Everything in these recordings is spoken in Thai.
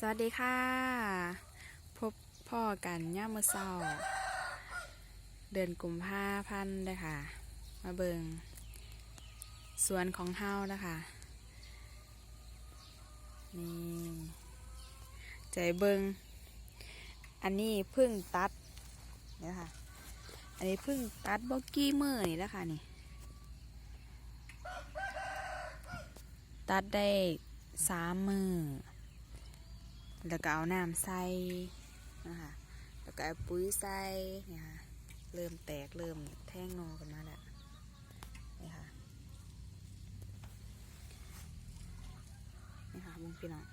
สวัสดีค่ะ พบพ่อกันย่ามมือเศร้า เดือนกลุ่มภาพันเด้อค่ะ มาเบิงสวนของเฮานะคะนี่ใจเบิงอันนี้พึ่งตัดเนี่ยค่ะ อันนี้พึ่งตัดบอกกี้มือนี่แล้วค่ะนี่ ตัดได้สามมือ แล้วก็เอาน้ำใส่นะคะแล้วก็เอาปุ๋ยใส่เนี่ยค่ะเริ่มแตกเริ่มแท่งงอกันมาแล้วนี่ค่ะนี่ค่ะบุ้งพี่น้อง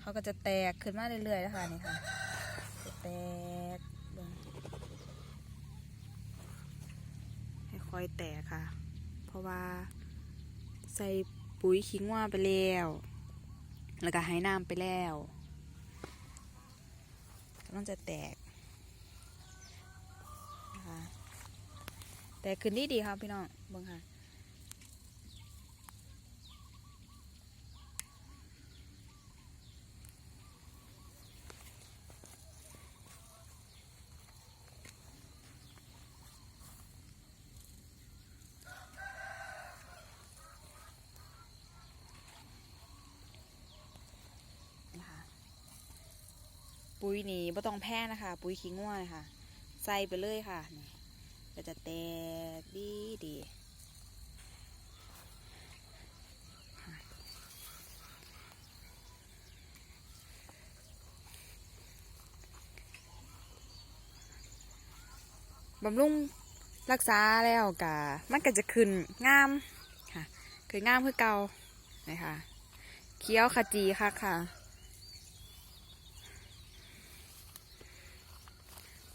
เขาก็จะแตกขึ้นมาเรื่อยๆนะคะนี่ค่ะจะแตกค่อยๆแตกค่ะ เพราะว่าใส่ปุ๋ยขิงว่าไปแล้ว แล้วก็ให้น้ำไปแล้วกำลังจะแตกนะคะแต่คืนนี้ดีครับพี่น้องเบิ่งค่ะ ปุ๋ยนี่ไ่ต้องแพ้นะคะ ปุ๋ยขี้ง่วนะคะใส่ไปเลยค่ะนี่ก็จะแตกดีดีบำรุงรักษาแล้วกะมันก็จะขึ้นงามค่ะคืองามคือเก่านะคะเคี้ยวขจีค่ะค่ะ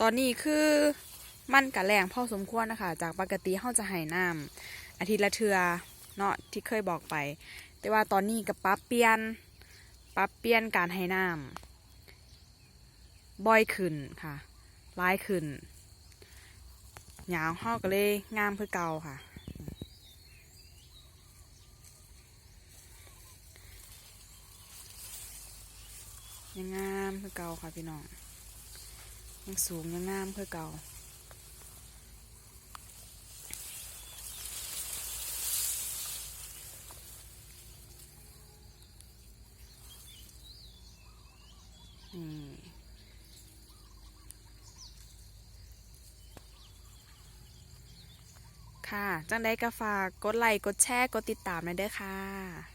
ตอนนี้คือมันกะแรงพอสมควรนะคะ จากปกติเขาจะให้น้ำอาทิตย์ละเทือเนาะที่เคยบอกไป แต่ว่าตอนนี้กับปรับเปลี่ยนปรับเปลี่ยนการให้น้ำบ่อยขึ้นค่ะร้ายขึ้นหยาวเขาก็เลยงามเพื่อเก่าค่ะยังงามเพื่อเก่าค่ะพี่น้อง ยังสูงยังงามคือเก่าค่ะ จังได้ก็ฝากกดไลค์ กดแชร์ กดติดตามหน่อยเด้อค่ะ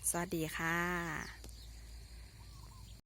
สวัสดีค่ะ